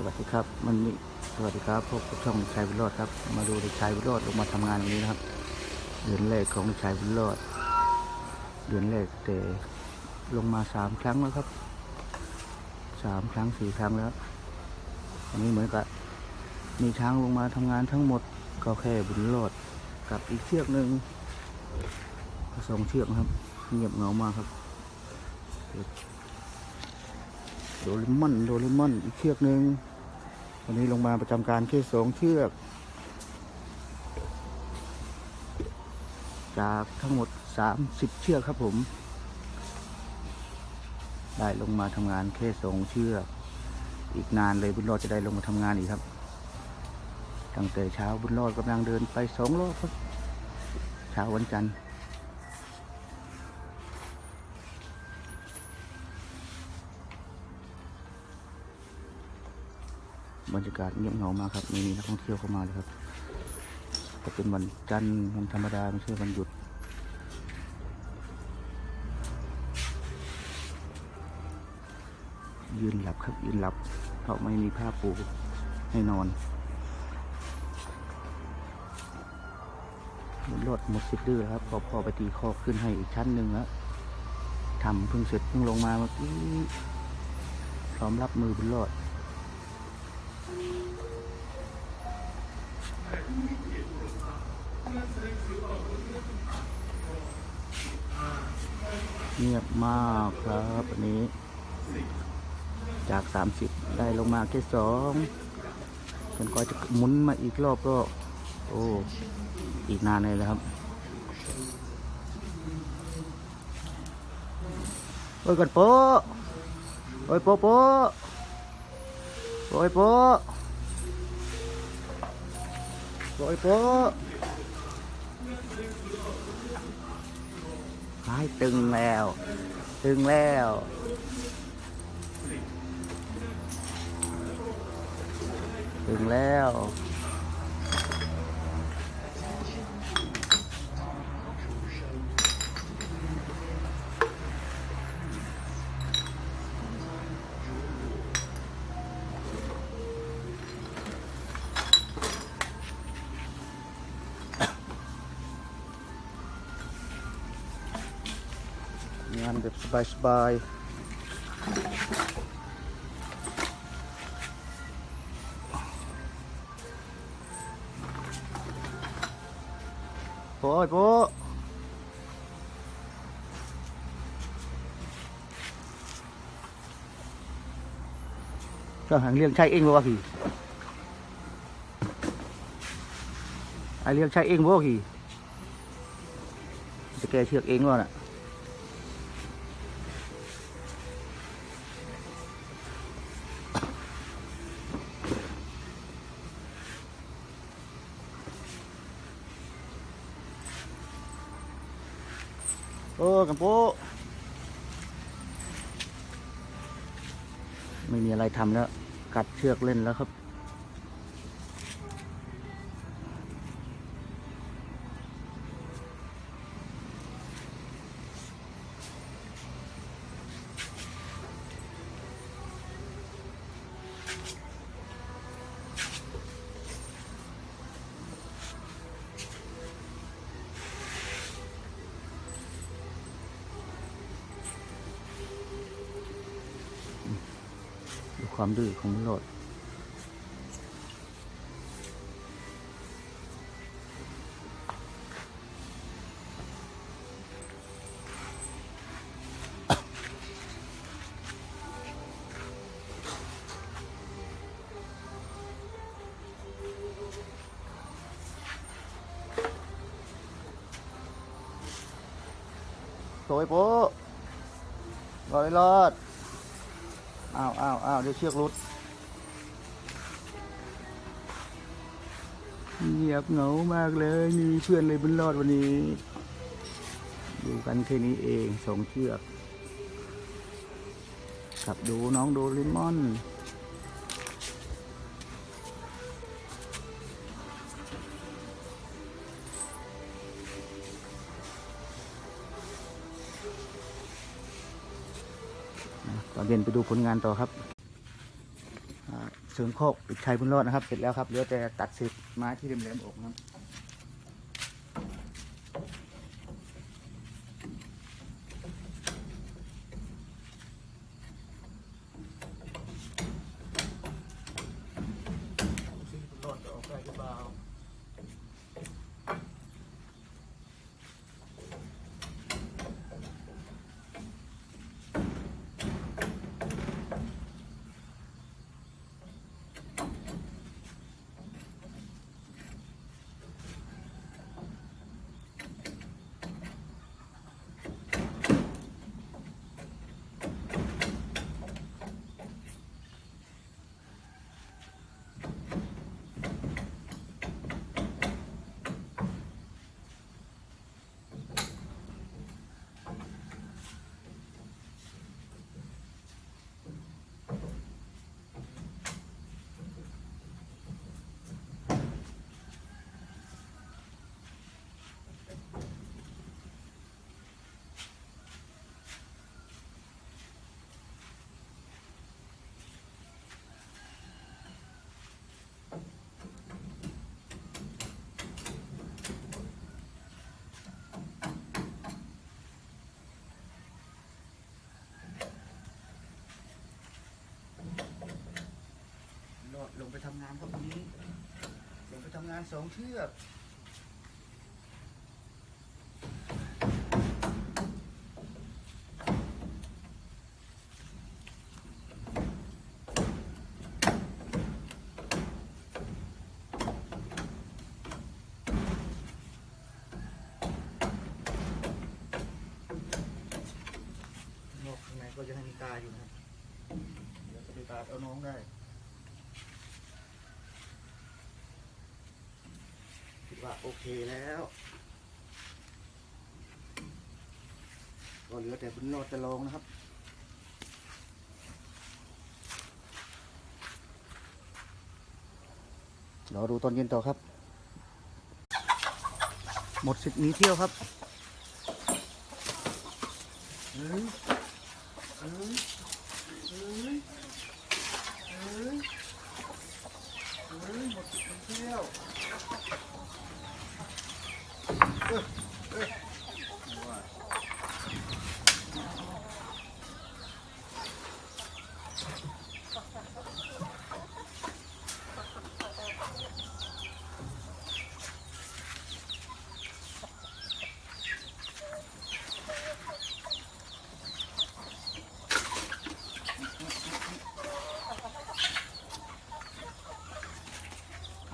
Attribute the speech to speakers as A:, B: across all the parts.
A: สวัสดีครับ มันนี่สวัสดีครับพบกับช่องชายวิโรจน์ครับ มาดูเด็กชายวิโรจน์ลงมาทำงานวันนี้นะครับ เดือนแรกของเด็กชายวิโรจน์เดือนแรกแต่ลงมาสามครั้งแล้วครับสามครั้งสี่ครั้งแล้วอันนี้เหมือนกับมีช้างลงมาทำงานทั้งหมดก็แค่บุญโรดกับอีกเชือกหนึ่งสองเชือกครับ เงียบเงามากครับโดเรมอนโดเรมอนอีกเชือกหนึ่ง วันนี้ลงมาประจำการแค่สองเชือก จากทั้งหมด 30 เชือกครับผม ได้ลงมาทำงานแค่สองเชือก อีกนานเลยบุญรอดจะได้ลงมาทำงานอีกครับ ตั้งแต่เช้าบุญรอดกำลังเดินไปสองรอบครับเช้าวันจันทร์ บรรยากาศเงียบเหงามากครับไม่มีนักท่องเที่ยวเข้ามาเลยครับก็เป็นวันจันทร์วันธรรมดาไม่ใช่วันหยุดยืนหลับครับยืนหลับ เพราะไม่มีผ้าปูให้นอนรถหมดสิทธิ์ดื้อแล้วครับพอพอไปตีคอกขึ้นให้อีกชั้นหนึ่งแล้วทำเพิ่งเสร็จเพิ่งลงมาเมื่อกี้พร้อมรับมือบุญรอด เงียบมากครับวันนี้ จาก 30 ได้ลงมาแค่สองจนก็จะหมุนมาอีกรอบก็ โอ้อีกนานเลยนะครับโอ้ยกันโป๊ะโอ้ยโป๊ะโป๊ะโอ้ยโป๊ะโอ้ยโป๊ะายตึงแล้ว ตึงแล้ว ตึงแล้ว แบบสบายๆโอ้ยโป๊ะก็หังเลี้ยงใช้เองบ่วะพี่ไอเลี้ยงใช้เองบ่วะพี่จะแกเชือกเองวะน่ะ กัมโปไม่มีอะไรทำแล้ว กัดเชือกเล่นแล้วครับ ความดื้อของโลดโถยโป๊ะรอดเลยรอด อ้าวอ้าวอ้าวเดี๋ยวเชือกรุดเงียบเหงามากเลยมีเพื่อนเลยบนรอดวันนี้อยู่กันแค่นี้เองสองเชือกกับดูน้องโดเรมอน ตอนเย็นไปดูผลงานต่อครับเสริมโคกปิดชัยบุญรอดนะครับ เสร็จแล้วครับเหลือแต่ตัดเศษไม้ที่เหลมๆออกนะครับรอดจะออกได้หรือเปล่า รอดลงไปทำงานครับวันนี้ลงไปทำงานสองเชือกนอกข้างในก็ยังมีตาอยู่นะครับ เดี๋ยวจะไปตาดเอาน้องได้ คิดว่าโอเคแล้วก็เหลือแต่บุญรอดจะลองนะครับเรอดูตอนเย็นต่อครับ หมดสิทธิ์นี้เที่ยวครับเฮ้ยเฮ้ยเฮ้ยเฮ้ยเฮ้ยหมดสิทธิ์หนี เที่ยว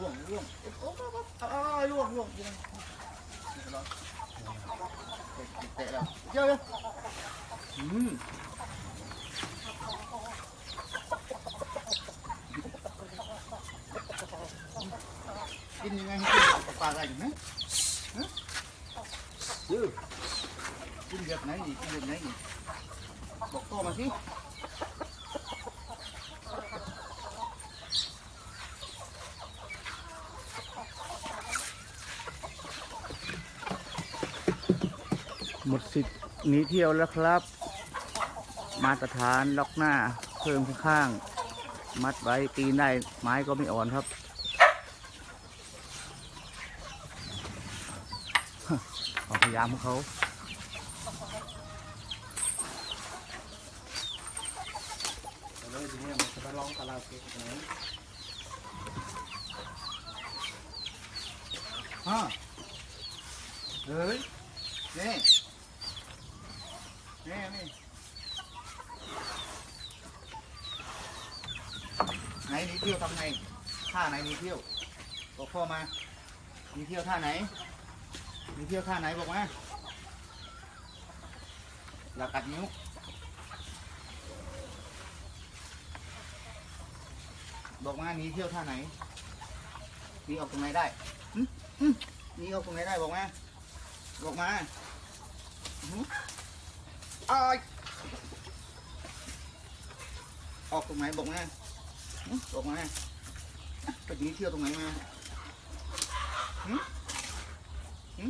A: ล่วงล่วงโอ้โหอ้าวล่วงล่วงล่วงเตะแล้วเยอะเลยอืมกินยังไงกินปลาอะไรอยู่ไหมฮะเออกินแบบไหนนี่กินแบบไหนนี่บอกต่อมาสิ หมดสิทธิ์ หนีเที่ยวแล้วครับ มาตรฐานล็อกหน้าเพิ่มข้างๆมัดไว้ตีนได้ไม้ก็ไม่อ่อนครับ ความพยายามของเขาเลยทีนี้มันจะมาลองคาราโอเกะกันไหนฮะเฮ้ยนี่ นี่นี่ไหนหนีเที่ยวทำไงท่าไหนหนีเที่ยวบอกพ่อมาหนีเที่ยวท่าไหนหนีเที่ยวท่าไหนบอกมาอย่ากัดนิ้วบอกมาหนีเที่ยวท่าไหนหนีออกตรงไหนได้หนีออกตรงไหนได้บอกมาบอกมา อายออกตรงไหนบอกมาหึบอกมาไปหนีเที่ยวตรงไหนมาหึหึ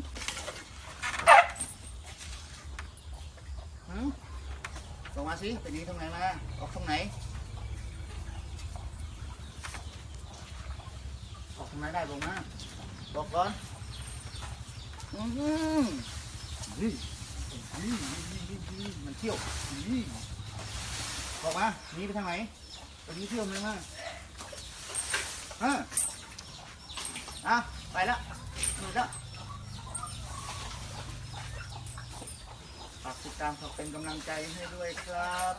A: หึบอกมาสิไปหนีตรงไหนมาออกตรงไหน
B: ทำไมได้บอกมาบอกก่อนอืมนี่นี่นี่นี่นี่ มันเที่ยวบอกมาหนีไปทางไหนตรงนี้เที่ยวมั้ยมาฮะอะไปแล้วหนีแล้วฝากติดตามฝากเป็นกำลังใจให้ด้วยครับ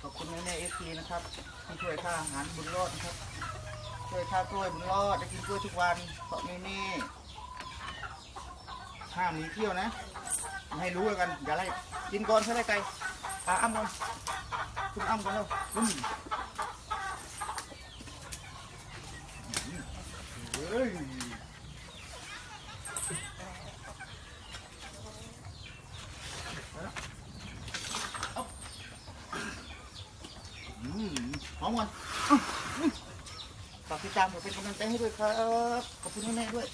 B: ขอบคุณแม่แม่เอฟซีนะครับที่ช่วยค่าอาหารบุญรอดนะครับ ช่วยค่ากล้วยบุญรอดได้กินกล้วยทุกวันเพราะแม่แม่ ห้ามหนีเที่ยวนะให้รู้แล้วกันอย่าไล่กินก่อนใช่ไหมไก่อาอ้ำก่อนคุณอ้ำก่อนเร็วอืมเฮ้ยอืมหอมก่อนฝากติดตามผมเป็นกำลังใจให้ด้วยครับ ขอบคุณแม่ด้วย